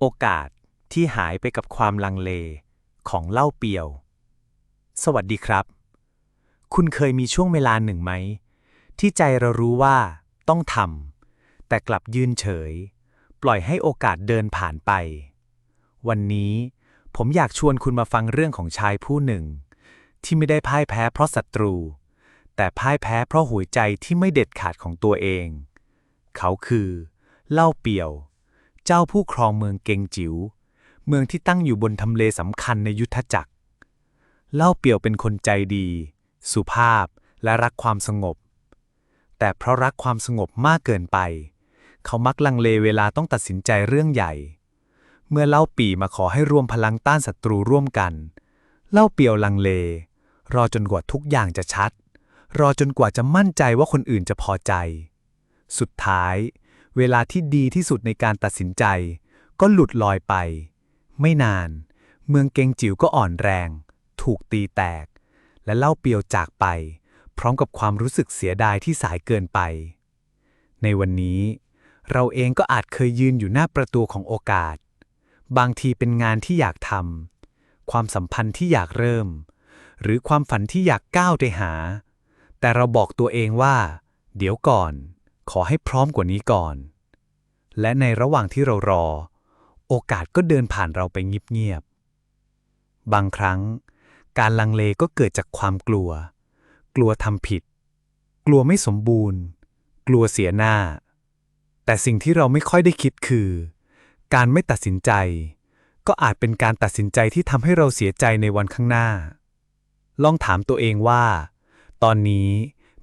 โอกาสที่หายไปกับความลังเลของเล่าเปียว สวัสดีครับ คุณเคยมีช่วงเวลาหนึ่งไหม ที่ใจเรารู้ว่าต้องทำแต่กลับยืนเฉย ปล่อยให้โอกาสเดินผ่านไป วันนี้ผมอยากชวนคุณมาฟังเรื่องของชายผู้หนึ่ง ที่ไม่ได้พ่ายแพ้เพราะศัตรู แต่พ่ายแพ้เพราะหัวใจที่ไม่เด็ดขาดของตัวเอง เขาคือ เล่าเปียว เจ้าผู้ครองเมืองเกงจิ๋วเมืองที่ตั้งอยู่บนทำเลสำคัญในยุทธจักร เล่าเปียวเป็นคนใจดี สุภาพและรักความสงบ แต่เพราะรักความสงบมากเกินไป เขามักลังเลเวลาต้องตัดสินใจเรื่องใหญ่ เมื่อเล่าปีมาขอให้รวมพลังต้านศัตรูร่วมกัน เล่าเปียวลังเล รอจนกว่าทุกอย่างจะชัด รอจนกว่าจะมั่นใจว่าคนอื่นจะพอใจ สุดท้าย เวลาที่ดีที่สุดในการตัดสินใจ ก็หลุดลอยไป ไม่นาน เมืองเกงจิ๋วก็อ่อนแรง ถูกตีแตก และเล่าเปียวจากไป พร้อมกับความรู้สึกเสียดายที่สายเกินไป ในวันนี้ เราเองก็อาจเคยยืนอยู่หน้าประตูของโอกาส บางทีเป็นงานที่อยากทำความสัมพันธ์ที่อยากเริ่ม หรือความฝันที่อยากก้าวไปหา แต่เราบอกตัวเองว่า เดี๋ยวก่อน ขอให้พร้อมกว่านี้ก่อน และในระหว่างที่เรารอ โอกาสก็เดินผ่านเราไปเงียบๆ บางครั้ง การลังเลก็เกิดจากความกลัว กลัวทำผิด กลัวไม่สมบูรณ์ กลัวเสียหน้า แต่สิ่งที่เราไม่ค่อยได้คิดคือ การไม่ตัดสินใจ ก็อาจเป็นการตัดสินใจที่ทำให้เราเสียใจในวันข้างหน้า ลองถามตัวเองว่า ตอนนี้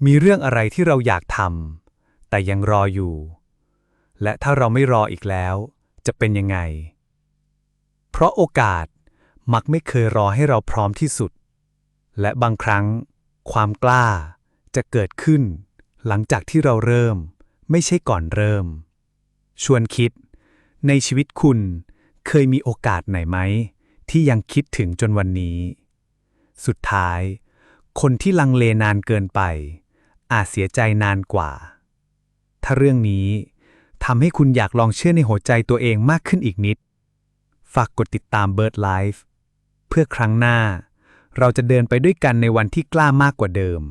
มีเรื่องอะไรที่เราอยากทำ แต่ยังรออยู่ และถ้าเราไม่รออีกแล้ว จะเป็นยังไง เพราะโอกาสมักไม่เคยรอให้เราพร้อมที่สุด และบางครั้ง ความกล้าจะเกิดขึ้น หลังจากที่เราเริ่ม ไม่ใช่ก่อนเริ่ม ชวนคิด ในชีวิตคุณเคยมีโอกาสไหนไหม ที่ยังคิดถึงจนวันนี้ สุดท้าย คนที่ลังเลนานเกินไป อาจเสียใจนานกว่า ถ้าเรื่องนี้ทำให้คุณอยากลองเชื่อในหัวใจตัวเองมากขึ้นอีกนิด ฝากกดติดตาม Bird Life เพื่อครั้งหน้า เราจะเดินไปด้วยกันในวันที่กล้ามากกว่าเดิม